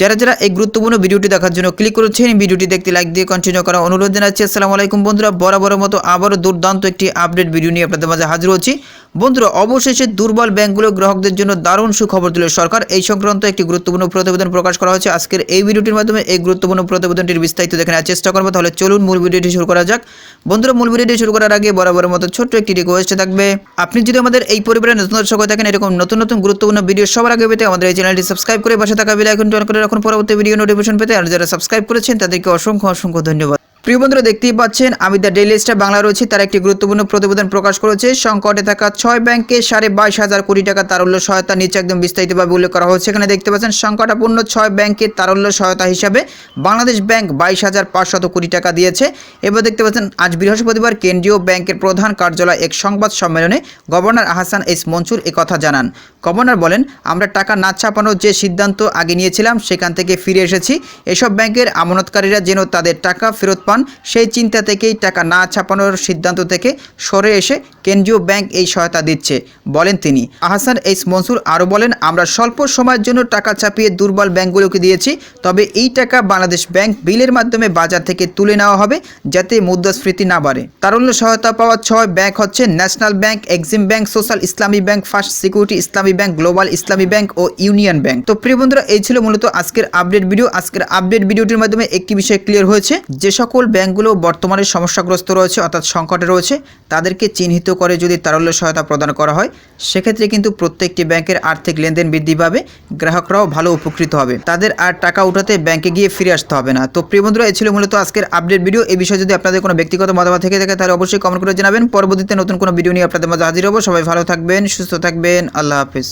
যারা যারা এই গুরুত্বপূর্ণ ভিডিওটি দেখার জন্য ক্লিক করেছেন ভিডিওটি দেখতে লাইক দিয়ে কন্টিনিউ করা অনুরোধ জানাচ্ছি। আসসালামু আলাইকুম বন্ধুরা, বরাবরের মতো আবারও দুর্দান্ত একটি আপডেট ভিডিও নিয়ে আপনাদের মাঝে হাজির হচ্ছি। বন্ধুরা, অবশেষে দুর্বল ব্যাংকগুলো গ্রাহকদের জন্য দারুণ সুখবর দিল সরকার। এই সংক্রান্ত একটি গুরুত্বপূর্ণ প্রতিবেদন প্রকাশ করা হয়েছে। আজকের এই ভিডিওটির মাধ্যমে এই গুরুত্বপূর্ণ প্রতিবেদনটির বিস্তারিত দেখে নেওয়ার চেষ্টা করব। তাহলে চলুন মূল ভিডিওটি শুরু করা যাক। বন্ধুরা, মূল ভিডিওটি শুরু করার আগে বরাবরের মতো ছোট্ট একটি রিকোয়েস্ট থাকবে। আপনি যদি আমাদের এই পরিবারের নতুন দর্শক থাকেন, এরকম নতুন নতুন গুরুত্বপূর্ণ ভিডিও সবার আগে পেতে আমাদের এই চ্যানেলটি সাবস্ক্রাইব করে পাশে থাকা বেল আইকনটি অন করে রাখুন। পরবর্তী ভিডিও নোটিফিকেশন পেতে আর যারা সাবস্ক্রাইব করেছেন, তাদেরকে অসংখ্য অসংখ্য ধন্যবাদ। প্রিয় বন্ধুরা, দেখতেই পাচ্ছেন, আমি দ্য ডেইলি স্টার বাংলা রয়েছে, তার একটি গুরুত্বপূর্ণ প্রতিবেদন প্রকাশ করেছে। সংকটে থাকা ছয় ব্যাংকে সাড়ে বাইশ হাজার কোটি টাকা তারল্য সহায়তা নিচে একদম বিস্তারিতভাবে উল্লেখ করা হচ্ছে এখানে দেখতে পাচ্ছেন সংকটাপূর্ণ ছয় ব্যাংকের তারল্য সহায়তা হিসাবে বাংলাদেশ ব্যাংক বাইশ হাজার পাঁচশত কোটি টাকা দিয়েছে। এবার দেখতে পাচ্ছেন, আজ বৃহস্পতিবার কেন্দ্রীয় ব্যাংকের প্রধান কার্যালয় এক সংবাদ সম্মেলনে গভর্নর আহসান এস মনসুর কথা জানান। গভর্নর বলেন, আমরা টাকা না ছাপানোর যে সিদ্ধান্ত আগে নিয়েছিলাম, সেখান থেকে ফিরে এসেছি। এসব ব্যাংকের আমানতকারীরা যেন তাদের টাকা ফেরত পান, সেই চিন্তা থেকেই টাকা না ছাপানোর সিদ্ধান্ত থেকে সরে এসে কেন্দ্রীয় ব্যাংক এই সহায়তা দিচ্ছে, বলেন তিনি। আহসান এইস মনসুর আরও বলেন, আমরা স্বল্প সময়ের জন্য টাকা ছাপিয়ে দুর্বল ব্যাংকগুলোকে দিয়েছি, তবে এই টাকা বাংলাদেশ ব্যাংক বিলের মাধ্যমে বাজার থেকে তুলে নেওয়া হবে যাতে মুদ্রাস্ফীতি না বাড়ে। তারল্য সহায়তা পাওয়া ছয় ব্যাংক হচ্ছে national bank, Exim bank, social Islami bank, first security Islami bank, global Islami bank ও ইউনিয়ন ব্যাংক। তো প্রিয় বন্ধুরা, এই ছিল মূলত আজকের আপডেট ভিডিও। আজকের আপডেট ভিডিওটির মাধ্যমে একটি বিষয় ক্লিয়ার হয়েছে, যে সকল ব্যাংকগুলো বর্তমানে সমস্যাগ্রস্ত রয়েছে, অর্থাৎ সংকটে রয়েছে। তাদেরকে চিহ্নিত করে যদি তারল্য সহায়তা প্রদান করা হয়, সেক্ষেত্রে কিন্তু প্রত্যেকটি ব্যাংকের আর্থিক লেনদেন বৃদ্ধি পাবে, গ্রাহকরাও ভালো উপকৃত হবে। তাদের আর টাকা উঠাতে ব্যাংকে গিয়ে ফিরে আসতে হবে না। তো প্রিয় বন্ধুরা, এই ছিল মূলত আজকের আপডেট ভিডিও। এই বিষয়ে যদি আপনাদের কোনো ব্যক্তিগত মতামত থেকে থাকে, তাহলে অবশ্যই কমেন্ট করে জানাবেন। পরবর্তীতে নতুন কোনো ভিডিও নিয়ে আপনাদের মাঝে হাজির হব। সবাই ভালো থাকবেন, সুস্থ থাকবেন। আল্লাহ হাফিজ।